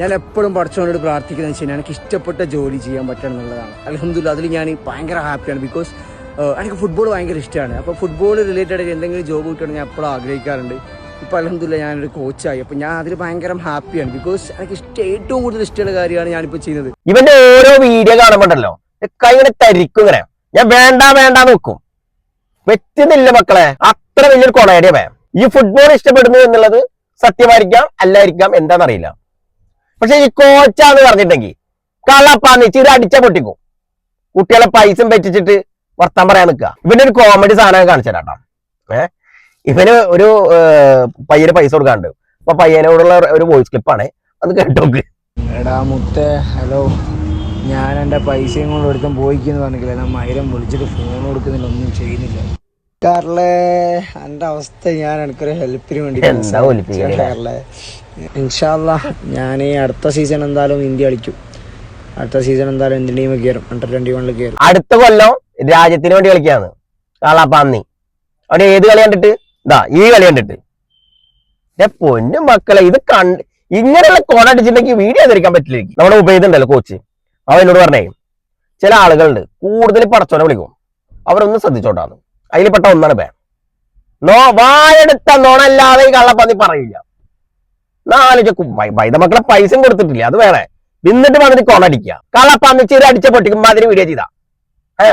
ഞാൻ എപ്പോഴും പഠിച്ചവനോട് പ്രാർത്ഥിക്കുന്നത് വെച്ചാൽ എനിക്ക് ഇഷ്ടപ്പെട്ട ജോലി ചെയ്യാൻ പറ്റണം എന്നുള്ളതാണ് അലഹമില്ല അതിൽ ഞാൻ ഭയങ്കര ഹാപ്പിയാണ് ബിക്കോസ് എനിക്ക് ഫുട്ബോൾ ഭയങ്കര ഇഷ്ടമാണ്. അപ്പോൾ ഫുട്ബോൾ റിലേറ്റഡ് ആയിട്ട് എന്തെങ്കിലും ജോബ് കിട്ടണം ഞാൻ എപ്പോഴും ആഗ്രഹിക്കാറുണ്ട്. ഇപ്പോൾ അലഹമില്ല ഞാനൊരു കോച്ചായി അപ്പോൾ ഞാൻ അതിൽ ഭയങ്കര ഹാപ്പിയാണ് ബിക്കോസ് എനിക്ക് ഇഷ്ടം ഏറ്റവും കൂടുതൽ ഇഷ്ടമുള്ള കാര്യമാണ് ഞാനിപ്പോൾ ചെയ്യുന്നത്. ഇവന്റെ ഓരോ വീഡിയോ കാണുമ്പോണ്ടല്ലോ കൈകളെ തരിക്കും ഇങ്ങനെ. ഞാൻ വേണ്ട വേണ്ട നോക്കും. പറ്റുന്നില്ല മക്കളെ അത്ര വലിയൊരു വേ. ഈ ഫുട്ബോൾ ഇഷ്ടപ്പെടുന്നു എന്നുള്ളത് സത്യമായിരിക്കാം അല്ലായിരിക്കാം എന്താണെന്നറിയില്ല. പക്ഷെ ഈ കോച്ചാന്ന് പറഞ്ഞിട്ടെങ്കിൽ കളപ്പാന്ന് ഇച്ചിരി അടിച്ച പൊട്ടിക്കും. കുട്ടികളെ പൈസ പറ്റിച്ചിട്ട് വർത്താൻ പറയാൻ നിൽക്കുക ഇവന്റെ ഒരു കോമഡി സാധനം കാണിച്ചു തരാം ഏഹ് ഇവന് ഒരു പയ്യന് പൈസ കൊടുക്കാണ്ട് അപ്പൊ പയ്യനോടുള്ള ഒരു വോയിസ് ക്ലിപ്പാണ് അത് കേട്ടോക്ക്. എടാ മുത്തേ ഹലോ. ഞാൻ എന്റെ പൈസയും കൊണ്ട് ഒരുത്തം പോയിക്കുന്നു പറഞ്ഞില്ല ഞാൻ മൈരം വിളിച്ചിട്ട് ഫോൺ കൊടുക്കുന്നില്ല ഒന്നും ചെയ്യുന്നില്ല. കാർലേ എന്റെ അവസ്ഥ ഞാൻ എനിക്കൊരു ഹെൽപ്പിന് വേണ്ടി ഒലിപ്പിക്കണേ? ഇൻഷാല്ല ഞാൻ ഈ അടുത്ത സീസൺ എന്തായാലും ഇന്ത്യ കളിക്കും. അടുത്ത സീസൺ എന്തായാലും ഇന്ത്യൻ ടീം കയറും. അണ്ടർ ട്വന്റി വണ്ണിൽ കയറും. അടുത്ത കൊല്ലം രാജ്യത്തിന് വേണ്ടി കളിക്കാന്ന്. കാളാപ്പാന്നി അവിടെ ഏത് കളി കണ്ടിട്ട്? ഇതാ ഈ കളി കണ്ടിട്ട്. പൊന്നു മക്കളെ ഇത് കണ്ട് ഇങ്ങനെയുള്ള കോട അടിച്ചിട്ടുണ്ടെങ്കിൽ വീഡിയോ ധരിക്കാൻ പറ്റില്ല നമ്മുടെ ഉപയോഗിക്കുന്നുണ്ടല്ലോ കോച്ച് അവൻ എന്നോട് പറഞ്ഞേ ചില ആളുകളുണ്ട് കൂടുതൽ പടച്ചോനെ വിളിക്കും. അവരൊന്ന് ശ്രദ്ധിച്ചോട്ടാന്ന് അതിൽ പെട്ട ഒന്നാണ് ബേ നോ വായെടുത്ത നോണല്ലാതെ ഈ കള്ളപ്പന്നി പറയില്ല. നാല് വൈദ മക്കളെ പൈസ കൊടുത്തിട്ടില്ല അത് വേണേ നിന്നിട്ട് വന്നിട്ട് കൊണടിക്കുക. കള്ളപ്പന്നി ചെറിയ അടിച്ച പൊട്ടിക്കുമ്പോ അതിന് വീഡിയോ ചെയ്താ. ഏ?